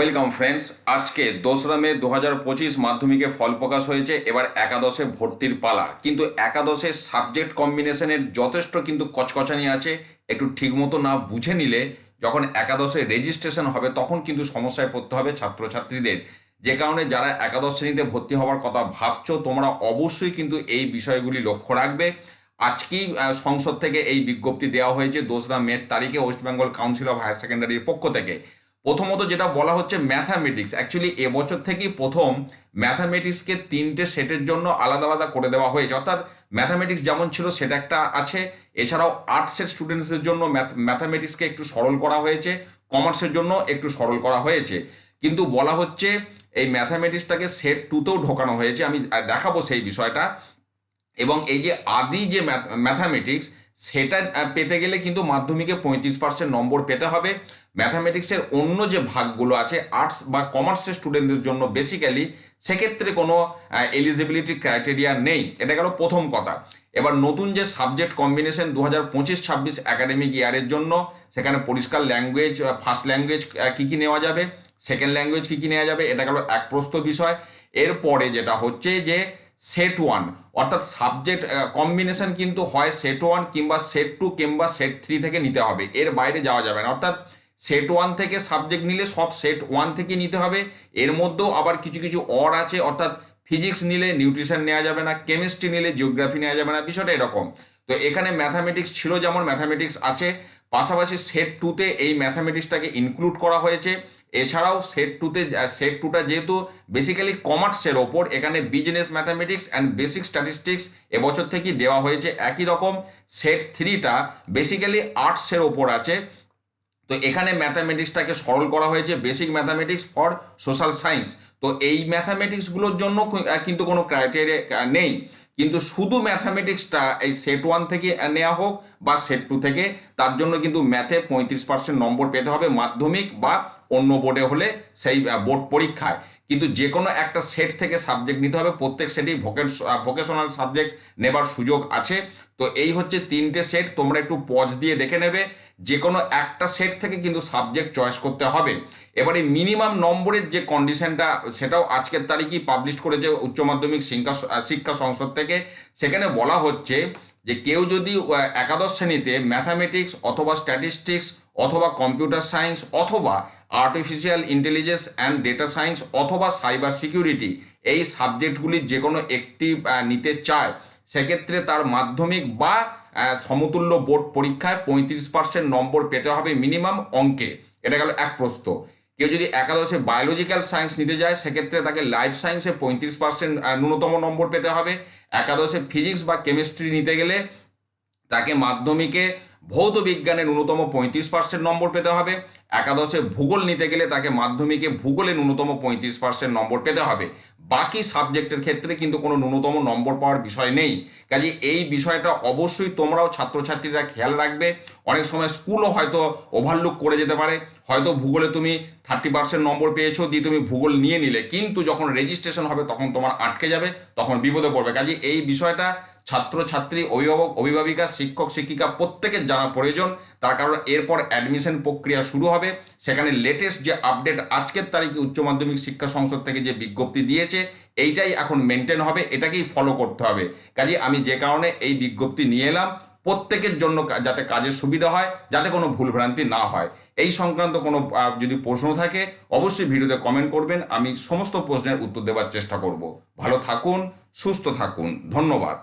Welcome friends আজকে দোসরা মে দু হাজার পঁচিশ মাধ্যমিকে ফল প্রকাশ হয়েছে, এবার একাদশে ভর্তির পালা। কিন্তু একাদশে সাবজেক্ট কম্বিনেশনের যথেষ্ট কিন্তু কচকচানি আছে। একটু ঠিকমতো না বুঝে নিলে যখন একাদশে রেজিস্ট্রেশন হবে, তখন কিন্তু সমস্যায় পড়তে হবে ছাত্রছাত্রীদের। যে কারণে যারা একাদশ শ্রেণীতে ভর্তি হওয়ার কথা ভাবছ, তোমরা অবশ্যই কিন্তু এই বিষয়গুলি লক্ষ্য রাখবে। আজকেই সংসদ থেকে এই বিজ্ঞপ্তি দেওয়া হয়েছে দোসরা মে তারিখে West Bengal council of higher সেকেন্ডারির পক্ষ থেকে। প্রথমত যেটা বলা হচ্ছে ম্যাথামেটিক্স অ্যাকচুয়ালি এবছর থেকেই প্রথম ম্যাথামেটিক্সকে তিনটে সেটের জন্য আলাদা আলাদা করে দেওয়া হয়েছে। অর্থাৎ ম্যাথামেটিক্স যেমন ছিল সেটা একটা আছে, এছাড়াও আর্টসের স্টুডেন্টসদের জন্য ম্যাথামেটিক্সকে একটু সরল করা হয়েছে কমার্সের জন্য একটু সরল করা হয়েছে। কিন্তু বলা হচ্ছে এই ম্যাথামেটিক্সটাকে সেট টুতেও ঢোকানো হয়েছে। আমি দেখাবো সেই বিষয়টা। এবং এই যে আদি যে ম্যাথামেটিক্স সেটা পেতে গেলে কিন্তু মাধ্যমিকে পঁয়ত্রিশ পার্সেন্ট নম্বর পেতে হবে। ম্যাথামেটিক্সের অন্য যে ভাগগুলো আছে আর্টস বা কমার্সের স্টুডেন্টদের জন্য বেসিক্যালি সেক্ষেত্রে কোনো এলিজিবিলিটি ক্রাইটেরিয়া নেই। এটা গেল প্রথম কথা। এবার নতুন যে সাবজেক্ট কম্বিনেশন দু হাজার পঁচিশ ছাব্বিশ একাডেমিক ইয়ারের জন্য, সেখানে পরিষ্কার ল্যাঙ্গুয়েজ ফার্স্ট ল্যাঙ্গুয়েজ কী কী নেওয়া যাবে? সেকেন্ড ল্যাঙ্গুয়েজ কী কী নেওয়া যাবে? এটা গেল এক প্রস্ত বিষয়। এরপরে যেটা হচ্ছে যে সেট ওয়ান অর্থাৎ সাবজেক্ট কম্বিনেশন কিন্তু হয় সেট ওয়ান কিংবা সেট টু কিংবা সেট থ্রি থেকে নিতে হবে। এর বাইরে যাওয়া যাবে না। অর্থাৎ সেট ওয়ান থেকে সাবজেক্ট নিলে সব সেট ওয়ান থেকে নিতে হবে। এর মধ্যেও আবার কিছু কিছু অর আছে। অর্থাৎ ফিজিক্স নিলে নিউট্রিশন নেওয়া যাবে না কেমিস্ট্রি নিলে জিওগ্রাফি নেওয়া যাবে না। বিষয়টা এরকম। তো এখানে ম্যাথামেটিক্স ছিল যেমন ম্যাথামেটিক্স আছে, পাশাপাশি সেট টুতে এই ম্যাথামেটিক্সটাকে ইনক্লুড করা হয়েছে। এছাড়াও সেট টুতে সেট টুটা যেহেতু বেসিক্যালি কমার্সের ওপর, এখানে business mathematics and basic statistics এবছর থেকেই দেওয়া হয়েছে। একই রকম সেট থ্রিটা বেসিক্যালি আর্টসের ওপর আছে। তো এখানে ম্যাথামেটিক্সটাকে সরল করা হয়েছে basic mathematics for social science তো এই ম্যাথামেটিক্সগুলোর জন্য কিন্তু কোনো ক্রাইটেরিয়া নেই। কিন্তু শুধু ম্যাথামেটিক্সটা এই সেট ওয়ান থেকে নেওয়া হোক বা সেট টু থেকে, তার জন্য কিন্তু ম্যাথে পঁয়ত্রিশ পার্সেন্ট নম্বর পেতে হবে মাধ্যমিক বা অন্য বোর্ডে হলে সেই বোর্ড পরীক্ষায়। কিন্তু যে কোনো একটা সেট থেকে সাবজেক্ট নিতে হবে, প্রত্যেক সেটেই ভোকেশনাল সাবজেক্ট নেবার সুযোগ আছে। তো এই হচ্ছে তিনটে সেট তোমরা একটু পজ দিয়ে দেখে নেবে। যে কোনো একটা সেট থেকে কিন্তু সাবজেক্ট চয়েস করতে হবে। এবারে মিনিমাম নম্বরের যে কন্ডিশনটা সেটাও আজকের তারিখই পাবলিশ করেছে উচ্চ মাধ্যমিক শিক্ষা শিক্ষা সংসদ থেকে। সেখানে বলা হচ্ছে যে কেউ যদি একাদশ শ্রেণীতে ম্যাথামেটিক্স অথবা স্ট্যাটিস্টিক্স অথবা কম্পিউটার সায়েন্স অথবা artificial intelligence and data science অথবা সাইবার সিকিউরিটি এই সাবজেক্টগুলির যে কোনো একটি নিতে চায় সেক্ষেত্রে তার মাধ্যমিক বা সমতুল্য বোর্ড পরীক্ষায় পঁয়ত্রিশ পার্সেন্ট নম্বর পেতে হবে মিনিমাম অঙ্কে। এটা গেল এক প্রশ্ন। কেউ যদি একাদশে বায়োলজিক্যাল সায়েন্স নিতে যায়, সেক্ষেত্রে তাকে লাইফ সায়েন্সে পঁয়ত্রিশ পার্সেন্ট ন্যূনতম নম্বর পেতে হবে। একাদশে ফিজিক্স বা কেমিস্ট্রি নিতে গেলে তাকে মাধ্যমিকে ভৌত বিজ্ঞানে ন্যূনতম পঁয়ত্রিশ পার্সেন্ট নম্বর পেতে হবে। একাদশে ভূগোল নিতে গেলে তাকে মাধ্যমিকে ভূগোলে ন্যূনতম পঁয়ত্রিশ পার্সেন্ট নম্বর পেতে হবে। বাকি সাবজেক্টের ক্ষেত্রে কিন্তু কোনো ন্যূনতম নম্বর পাওয়ার বিষয় নেই। কাজে এই বিষয়টা অবশ্যই তোমরাও ছাত্রছাত্রীরা খেয়াল রাখবে। অনেক সময় স্কুলও হয়তো ওভারলুক করে যেতে পারে। হয়তো ভূগোলে তুমি থার্টি পার্সেন্ট নম্বর পেয়েছ, দিয়ে তুমি ভূগোল নিয়ে নিলে। কিন্তু যখন রেজিস্ট্রেশন হবে, তখন তোমার আটকে যাবে, তখন বিপদে পড়বে। কাজে এই বিষয়টা ছাত্রছাত্রী, অভিভাবক, অভিভাবিকা, শিক্ষক, শিক্ষিকা প্রত্যেকের জানা প্রয়োজন। তার কারণ এরপর অ্যাডমিশন প্রক্রিয়া শুরু হবে। সেখানে লেটেস্ট যে আপডেট আজকের তারিখে উচ্চ মাধ্যমিক শিক্ষা সংসদ থেকে যে বিজ্ঞপ্তি দিয়েছে, এইটাই এখন মেনটেন হবে। এটাকেই ফলো করতে হবে। কাজে আমি যে কারণে এই বিজ্ঞপ্তি নিয়ে এলাম, প্রত্যেকের জন্য যাতে কাজের সুবিধা হয়, যাতে কোনো ভুলভ্রান্তি না হয়। এই সংক্রান্ত কোনো যদি প্রশ্ন থাকে, অবশ্যই ভিডিওতে কমেন্ট করবেন। আমি সমস্ত প্রশ্নের উত্তর দেওয়ার চেষ্টা করব। ভালো থাকুন, সুস্থ থাকুন। ধন্যবাদ।